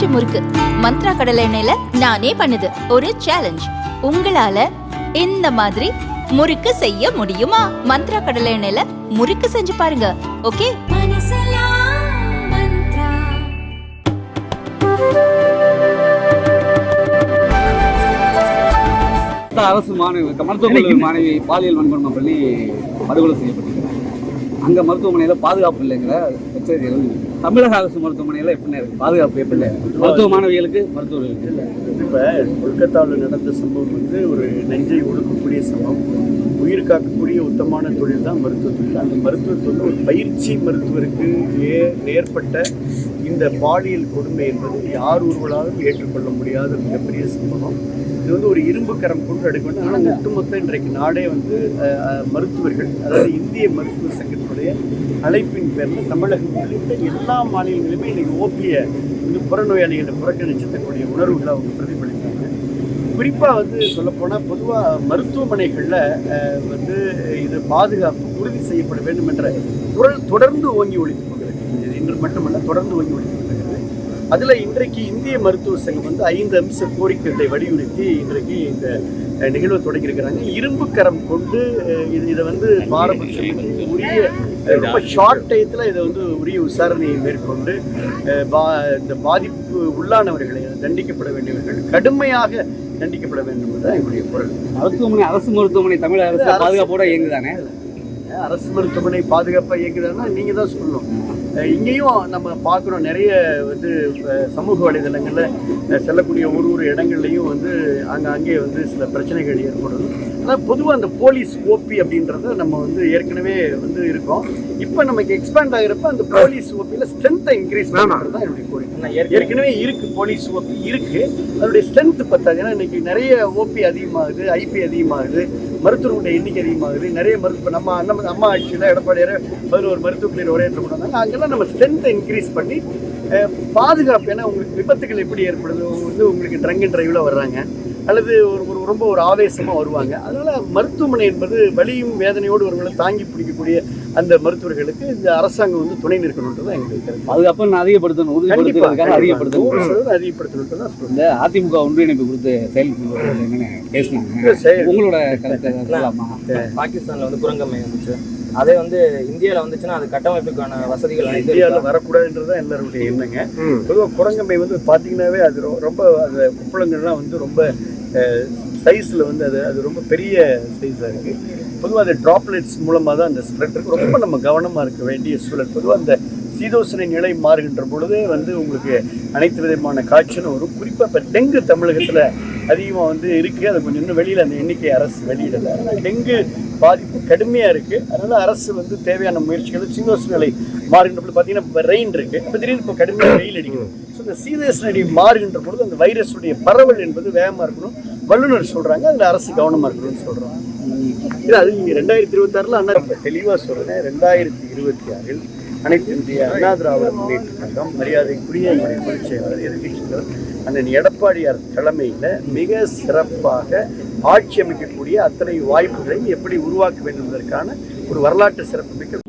பஞ்சு முறுக்கு. மந்த்ரா கடலை எண்ணெயில நானே பண்ணுது. ஒரு சேலஞ்ச் உங்களால இந்த மாதிரி முறுக்கு செய்ய முடியுமா? மந்த்ரா கடலை எண்ணெயில முறுக்கு செஞ்சு பாருங்க. ஓகே? அரசு மாணவி மருத்துவக் கல்லூரி மாணவி பாலியல் வன்கொடுமை பண்ணி படுகொலை செய்யப்பட்டிருக்கிறாங்க அங்கே மருத்துவமனையில் பாதுகாப்பு இல்லைங்கிற எச்சரிக்கைகள். தமிழக அரசு மருத்துவமனையில் எப்படி பாதுகாப்பு எப்படி இல்லை மருத்துவ மாணவிகளுக்கு மருத்துவர்களுக்கு இப்போ கொல்கத்தாவில் நடந்த சம்பவம் வந்து ஒரு நெஞ்சை ஒடுக்கக்கூடிய சம்பவம். உயிர் காக்கக்கூடிய உத்தமான தொழில் தான் மருத்துவ தொழில். அந்த மருத்துவ தொழில் ஒரு பயிற்சி மருத்துவருக்கு ஏ ஏற்பட்ட இந்த பாலியல் கொடுமை என்பது யார் ஒருவராலும் ஏற்றுக்கொள்ள முடியாத மிகப்பெரிய சம்பவம். இது வந்து ஒரு இரும்பு கரம் கொண்டு எடுக்க வேண்டும் ஆனால் ஒட்டுமொத்த இன்றைக்கு நாடே வந்து மருத்துவர்கள் அதாவது இந்திய மருத்துவ சங்கத்தினுடைய அழைப்பின் பேரில் தமிழகம் உள்ளிட்ட எல்லா மாநிலங்களிலுமே இன்றைக்கு ஓபிய வந்து புறநோயாளிகளை புறக்கணிச்சக்கூடிய உணர்வுகளை அவங்க பிரதிபலித்தாங்க குறிப்பாக வந்து சொல்லப்போனால் பொதுவாக மருத்துவமனைகளில் வந்து இது பாதுகாப்பு உறுதி செய்யப்பட வேண்டும் என்ற குரல் தொடர்ந்து ஓங்கி ஒழித்து கொண்டிருக்கிறது. இது இன்று மட்டுமல்ல தொடர்ந்து ஓங்கி ஒழித்து கொண்டிருக்கிறது. அதில் இன்றைக்கு இந்திய மருத்துவ சங்கம் வந்து ஐந்து அம்ச கோரிக்கைகளை வலியுறுத்தி இன்றைக்கு இந்த நிகழ்வை தொடங்கியிருக்கிறாங்க. இரும்பு கரம் கொண்டு இது இதை வந்து பாரபட்சம் உரிய ரொம்ப ஷார்ட் டயத்தில் இதை வந்து உரிய விசாரணையை மேற்கொண்டு பா இந்த பாதிப்புக்கு உள்ளானவர்களை தண்டிக்கப்பட வேண்டியவர்கள் கடுமையாக தண்டிக்கப்பட வேண்டும் என்றுதான் எங்களுடைய குரல். மருத்துவமனை அரசு மருத்துவமனை தமிழக அரசு பாதுகாப்போட இயங்குதானே? அரசு மருத்துவமனை பாதுகாப்பாக இயக்குதுன்னா நீங்கள் தான் சொல்லணும். இங்கேயும் நம்ம பார்க்குறோம் நிறைய வந்து சமூக வலைதளங்களில் செல்லக்கூடிய ஒரு ஒரு இடங்கள்லையும் வந்து அங்கே அங்கே வந்து சில பிரச்சனைகள் ஏற்படுது ஆனால் பொதுவாக அந்த போலீஸ் ஓபி அப்படின்றத நம்ம வந்து ஏற்கனவே வந்து இருக்கோம். இப்போ நமக்கு எக்ஸ்பேண்ட் ஆகிறப்ப அந்த போலீஸ் ஓபியில் ஸ்ட்ரென்த்தை இன்க்ரீஸ் பண்ணுறது தான் என்னுடைய கோரிக்கை. ஏற்கனவே இருக்கு போலீஸ் ஓபி இருக்கு. அதனுடைய ஸ்ட்ரென்த் பத்தாது ஏன்னா இன்னைக்கு நிறைய ஓபி அதிகமாகுது ஐபி அதிகமாகுது மருத்துவர்களுடைய எண்ணிக்கை அதிகமாகுது. நிறைய மருத்துவ நம்ம நம்ம அம்மா ஆட்சியில் எடப்பாடியார் பதினோரு மருத்துவ ஒரே இடத்துல கொண்டு வந்தாங்க. அங்கெல்லாம் நம்ம ஸ்ட்ரென்த்தை இன்க்ரீஸ் பண்ணி பாதுகாப்பு ஏன்னா உங்களுக்கு விபத்துகள் எப்படி ஏற்படுது வந்து உங்களுக்கு ட்ரங்க் அண்ட் டிரைவில் வர்றாங்க அல்லது ஒரு ஒரு ரொம்ப ஒரு ஆவேசமாக வருவாங்க. அதனால மருத்துவமனை என்பது வலியும் வேதனையோடு ஒருவர்களை தாங்கி பிடிக்கக்கூடிய அந்த மருத்துவர்களுக்கு இந்த அரசாங்கம் வந்து துணை நிற்கணுன்றது தான் எங்களுக்கு கருத்து. பாதுகாப்பு அதிகப்படுத்தணும் உறுதிப்படுத்துறதுக்காக அதிகப்படுத்தணும். அதிகப்படுத்தணுன்றது தான் சொல்றேன். இந்த அதிமுக ஒன்றிணைப்பு குறித்து செயல்படுறது என்னென்ன பேசினாங்க செயல். உங்களோட கருத்தை சொல்லலாமா? பாகிஸ்தான்ல வந்து குரங்கம்மை வந்துச்சு. அதே வந்து இந்தியால வந்துச்சுன்னா அது கட்டமைப்புக்கான வசதிகள் இந்தியாவில்? வரக்கூடாதுன்றது தான் எல்லாருடைய எண்ணங்க. பொதுவாக குரங்கம்மை வந்து பார்த்தீங்கன்னாவே அது ரொம்ப அந்த குப்பளங்கள்லாம் வந்து ரொம்ப சைஸில் வந்து அது அது ரொம்ப பெரிய சைஸாக இருக்குது பொதுவாக அந்த ட்ராப்லெட்ஸ் மூலமாக தான் அந்த ஸ்ப்ரெட் இருக்கு. ரொம்ப நம்ம கவனமாக இருக்க வேண்டிய சூழல். பொதுவாக அந்த சீதோசனை நிலை மாறுகின்ற பொழுதே வந்து உங்களுக்கு அனைத்து விதமான காய்ச்சலும் வரும். குறிப்பாக இப்போ டெங்கு தமிழகத்தில் அதிகமாக வந்து இருக்குது அது கொஞ்சம் இன்னும் வெளியில் அந்த எண்ணிக்கை அரசு வெளியிடலை. டெங்கு பாதிப்பு கடுமையாக இருக்குது அதனால் அரசு வந்து தேவையான முயற்சிகள் சீதோசன நிலை மாறுகின்ற பார்த்தீங்கன்னா இப்போ ரெயின் இருக்குது இப்போ திடீர்னு இப்போ கடுமையாக வெயில் அடிக்கணும் ஸோ இந்த சீதோசன நிலை மாறுகின்ற பொழுது அந்த வைரஸுடைய பரவல் என்பது வேகமாக இருக்கணும். வல்லுநர் சொல்கிறாங்க அதில் அரசு கவனமாக இருக்கணும்னு சொல்கிறாங்க இல்லை அது ரெண்டாயிரத்தி இருபத்தாறில் அண்ணா தெளிவாக சொல்கிறேன் ரெண்டாயிரத்தி இருபத்தி ஆறில் அனைத்து இந்திய அண்ணா திராவிட முன்னேற்ற கழகம் மரியாதைக்குரிய என்னுடைய பொதுச் செயலாளர் எதிர்கட்சி அண்ணன் எடப்பாடியார் தலைமையில் மிக சிறப்பாக ஆட்சி அமைக்கக்கூடிய அத்தனை வாய்ப்புகளை எப்படி உருவாக்க வேண்டும் என்பதற்கான ஒரு வரலாற்று சிறப்புமிக்க